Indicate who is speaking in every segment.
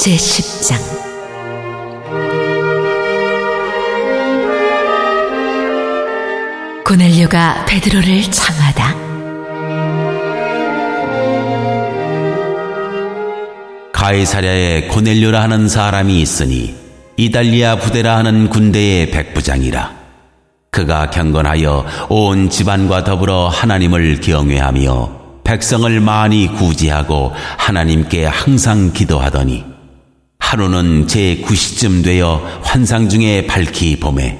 Speaker 1: 제10장 고넬료가 베드로를 청하다.
Speaker 2: 가이사랴에 고넬료라 하는 사람이 있으니 이달리아 부대라 하는 군대의 백부장이라. 그가 경건하여 온 집안과 더불어 하나님을 경외하며 백성을 많이 구제하고 하나님께 항상 기도하더니 하루는 제 9시쯤 되어 환상 중에 밝히 봄에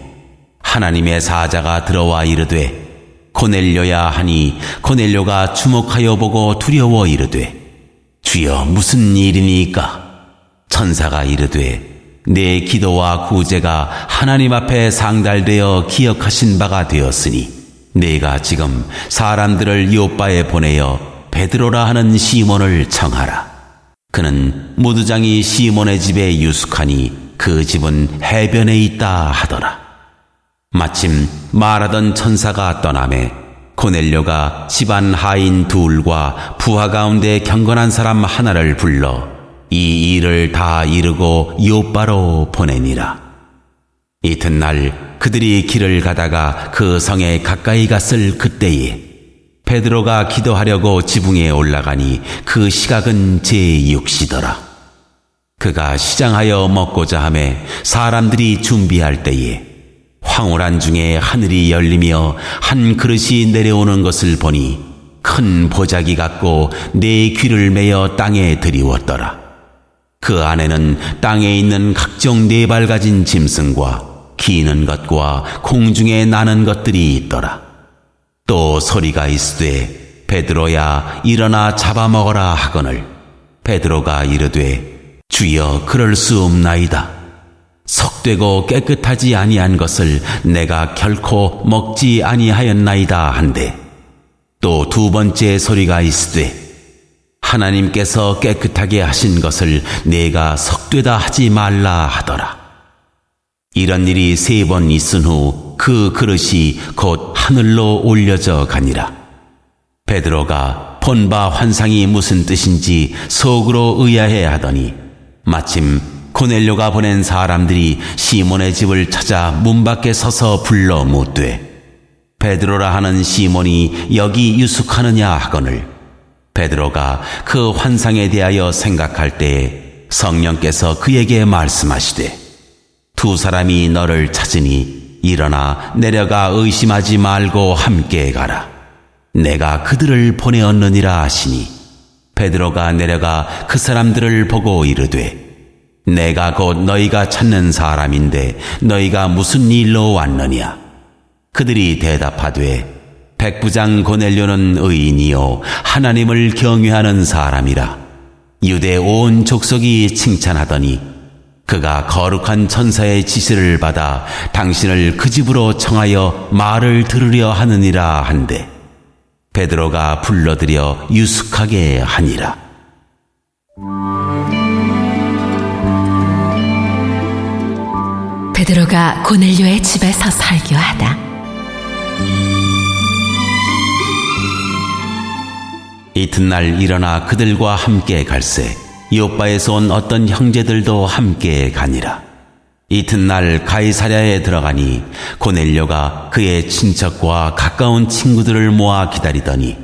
Speaker 2: 하나님의 사자가 들어와 이르되 고넬료야 하니 고넬료가 주목하여 보고 두려워 이르되 주여 무슨 일이니까 천사가 이르되 내 기도와 구제가 하나님 앞에 상달되어 기억하신 바가 되었으니 내가 지금 사람들을 요빠에 보내어 베드로라 하는 시몬을 청하라. 그는 무두장이 시몬의 집에 유숙하니 그 집은 해변에 있다 하더라. 마침 말하던 천사가 떠남에 고넬료가 집안 하인 둘과 부하 가운데 경건한 사람 하나를 불러 이 일을 다 이루고 요바로 보내니라. 이튿날 그들이 길을 가다가 그 성에 가까이 갔을 그때에 베드로가 기도하려고 지붕에 올라가니 그 시각은 제6시더라. 그가 시장하여 먹고자 하매 사람들이 준비할 때에 황홀한 중에 하늘이 열리며 한 그릇이 내려오는 것을 보니 큰 보자기 같고 내 귀를 메어 땅에 들이웠더라. 그 안에는 땅에 있는 각종 네 발 가진 짐승과 기는 것과 공중에 나는 것들이 있더라. 또 소리가 있으되 베드로야 일어나 잡아먹어라 하거늘 베드로가 이르되 주여 그럴 수 없나이다. 석되고 깨끗하지 아니한 것을 내가 결코 먹지 아니하였나이다 한데 또 두 번째 소리가 있으되 하나님께서 깨끗하게 하신 것을 내가 석되다 하지 말라 하더라. 이런 일이 세 번 있은 후 그 그릇이 곧 하늘로 올려져 가니라. 베드로가 본바 환상이 무슨 뜻인지 속으로 의아해 하더니 마침 고넬료가 보낸 사람들이 시몬의 집을 찾아 문 밖에 서서 불러 묻되 베드로라 하는 시몬이 여기 유숙하느냐 하거늘 베드로가 그 환상에 대하여 생각할 때에 성령께서 그에게 말씀하시되 두 사람이 너를 찾으니 일어나 내려가 의심하지 말고 함께 가라. 내가 그들을 보내었느니라 하시니 베드로가 내려가 그 사람들을 보고 이르되 내가 곧 너희가 찾는 사람인데 너희가 무슨 일로 왔느냐 그들이 대답하되 백부장 고넬료는 의인이요 하나님을 경외하는 사람이라 유대 온 족속이 칭찬하더니 그가 거룩한 천사의 지시를 받아 당신을 그 집으로 청하여 말을 들으려 하느니라 한데 베드로가 불러들여 유숙하게 하니라.
Speaker 1: 베드로가 고넬료의 집에서 설교하다.
Speaker 2: 이튿날 일어나 그들과 함께 갈새 요빠에서 온 어떤 형제들도 함께 가니라. 이튿날 가이사랴에 들어가니 고넬료가 그의 친척과 가까운 친구들을 모아 기다리더니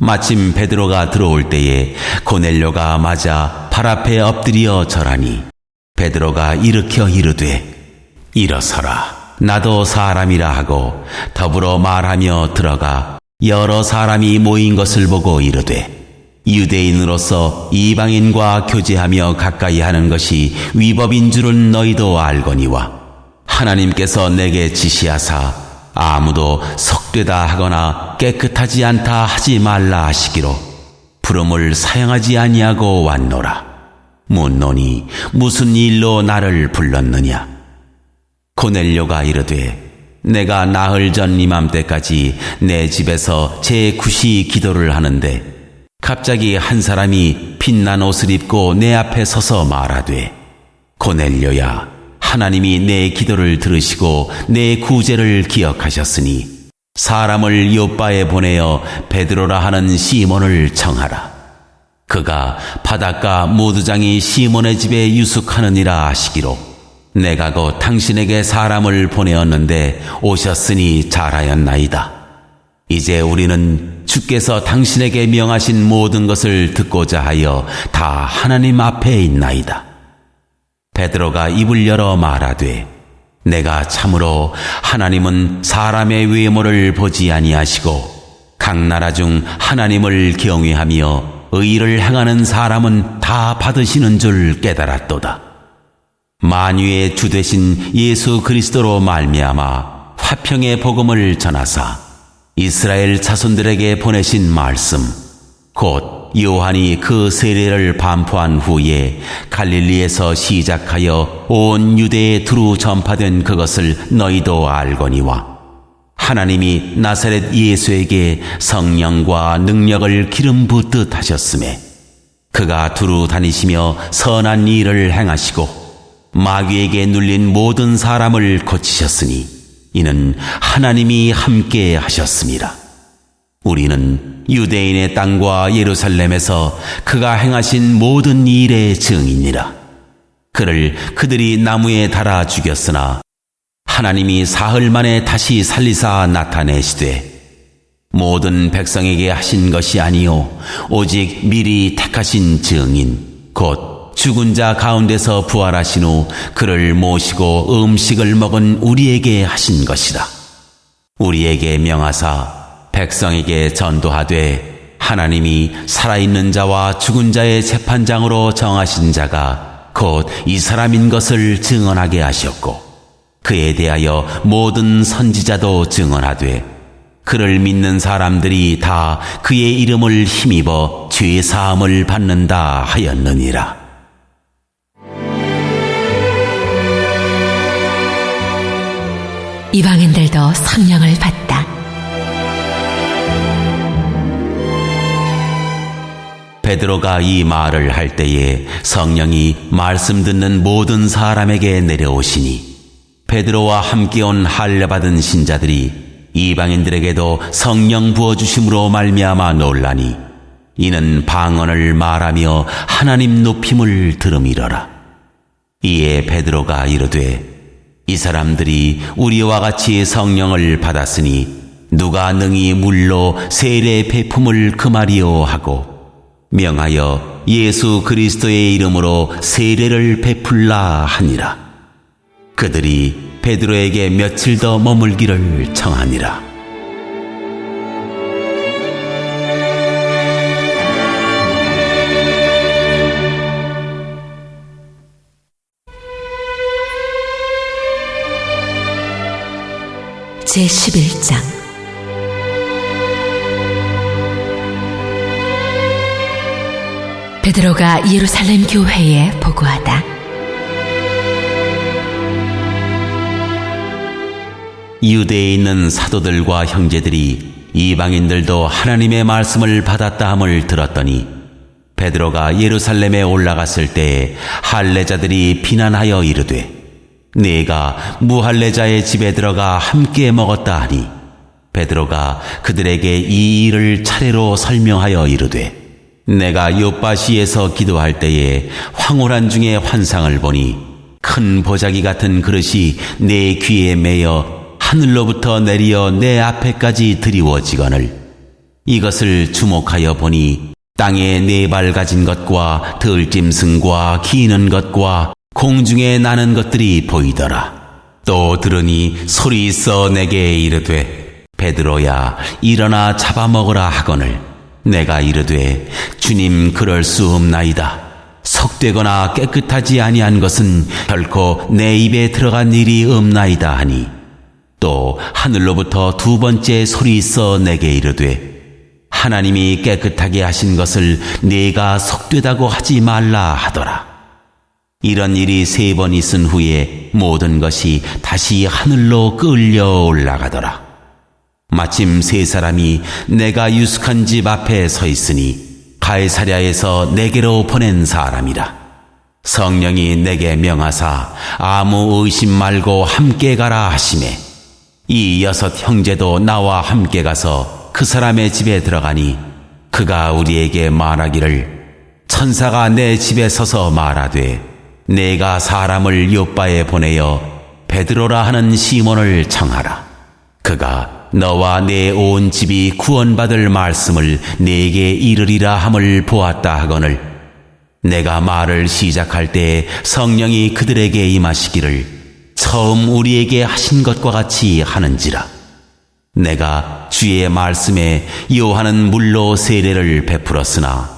Speaker 2: 마침 베드로가 들어올 때에 고넬료가 맞아 발 앞에 엎드려 절하니 베드로가 일으켜 이르되 일어서라 나도 사람이라 하고 더불어 말하며 들어가 여러 사람이 모인 것을 보고 이르되 유대인으로서 이방인과 교제하며 가까이 하는 것이 위법인 줄은 너희도 알거니와 하나님께서 내게 지시하사 아무도 석되다 하거나 깨끗하지 않다 하지 말라 하시기로 부름을 사용하지 아니하고 왔노라. 묻노니 무슨 일로 나를 불렀느냐? 고넬료가 이르되 내가 나흘 전 이맘때까지 내 집에서 제 구시 기도를 하는데 갑자기 한 사람이 빛난 옷을 입고 내 앞에 서서 말하되 고넬료야 하나님이 내 기도를 들으시고 내 구제를 기억하셨으니 사람을 요바에 보내어 베드로라 하는 시몬을 청하라 그가 바닷가 모두장이 시몬의 집에 유숙하느니라 하시기로 내가 곧 당신에게 사람을 보내었는데 오셨으니 잘하였나이다. 이제 우리는 주께서 당신에게 명하신 모든 것을 듣고자 하여 다 하나님 앞에 있나이다. 베드로가 입을 열어 말하되 내가 참으로 하나님은 사람의 외모를 보지 아니하시고 각 나라 중 하나님을 경외하며 의를 행하는 사람은 다 받으시는 줄 깨달았도다. 만유의 주 되신 예수 그리스도로 말미암아 화평의 복음을 전하사 이스라엘 자손들에게 보내신 말씀. 곧 요한이 그 세례를 반포한 후에 갈릴리에서 시작하여 온 유대에 두루 전파된 그것을 너희도 알거니와 하나님이 나사렛 예수에게 성령과 능력을 기름 붓듯 하셨음에 그가 두루 다니시며 선한 일을 행하시고 마귀에게 눌린 모든 사람을 고치셨으니 이는 하나님이 함께 하셨습니다. 우리는 유대인의 땅과 예루살렘에서 그가 행하신 모든 일의 증인이라. 그를 그들이 나무에 달아 죽였으나 하나님이 사흘 만에 다시 살리사 나타내시되 모든 백성에게 하신 것이 아니요 오직 미리 택하신 증인 곧 죽은 자 가운데서 부활하신 후 그를 모시고 음식을 먹은 우리에게 하신 것이라 우리에게 명하사 백성에게 전도하되 하나님이 살아있는 자와 죽은 자의 재판장으로 정하신 자가 곧 이 사람인 것을 증언하게 하셨고 그에 대하여 모든 선지자도 증언하되 그를 믿는 사람들이 다 그의 이름을 힘입어 죄 사함을 받는다 하였느니라.
Speaker 1: 이방인들도 성령을 받다.
Speaker 2: 베드로가 이 말을 할 때에 성령이 말씀 듣는 모든 사람에게 내려오시니 베드로와 함께 온 할례 받은 신자들이 이방인들에게도 성령 부어 주심으로 말미암아 놀라니 이는 방언을 말하며 하나님 높임을 들음이러라 이에 베드로가 이르되 이 사람들이 우리와 같이 성령을 받았으니 누가 능히 물로 세례 배품을 금하리요 하고 명하여 예수 그리스도의 이름으로 세례를 베풀라 하니라. 그들이 베드로에게 며칠 더 머물기를 청하니라.
Speaker 1: 제11장 베드로가 예루살렘 교회에 보고하다.
Speaker 2: 유대에 있는 사도들과 형제들이 이방인들도 하나님의 말씀을 받았다 함을 들었더니 베드로가 예루살렘에 올라갔을 때에 할례자들이 비난하여 이르되 네가 무할례자의 집에 들어가 함께 먹었다 하니 베드로가 그들에게 이 일을 차례로 설명하여 이르되 내가 요바시에서 기도할 때에 황홀한 중에 환상을 보니 큰 보자기 같은 그릇이 내 귀에 매여 하늘로부터 내리어 내 앞에까지 드리워지거늘. 이것을 주목하여 보니 땅에 네 발 가진 것과 들짐승과 기는 것과 공중에 나는 것들이 보이더라. 또 들으니 소리 있어 내게 이르되 베드로야 일어나 잡아먹으라 하거늘 내가 이르되 주님 그럴 수 없나이다. 속되거나 깨끗하지 아니한 것은 결코 내 입에 들어간 일이 없나이다 하니 또 하늘로부터 두 번째 소리 있어 내게 이르되 하나님이 깨끗하게 하신 것을 네가 속되다고 하지 말라 하더라. 이런 일이 세 번 있은 후에 모든 것이 다시 하늘로 끌려 올라가더라. 마침 세 사람이 내가 유숙한 집 앞에 서 있으니 가이사랴에서 내게로 보낸 사람이라. 성령이 내게 명하사 아무 의심 말고 함께 가라 하심에 이 여섯 형제도 나와 함께 가서 그 사람의 집에 들어가니 그가 우리에게 말하기를 선사가 내 집에 서서 말하되 내가 사람을 요바에 보내어 베드로라 하는 시몬을 청하라. 그가 너와 내 온 집이 구원받을 말씀을 내게 이르리라 함을 보았다 하거늘 내가 말을 시작할 때 성령이 그들에게 임하시기를 처음 우리에게 하신 것과 같이 하는지라. 내가 주의 말씀에 요한은 물로 세례를 베풀었으나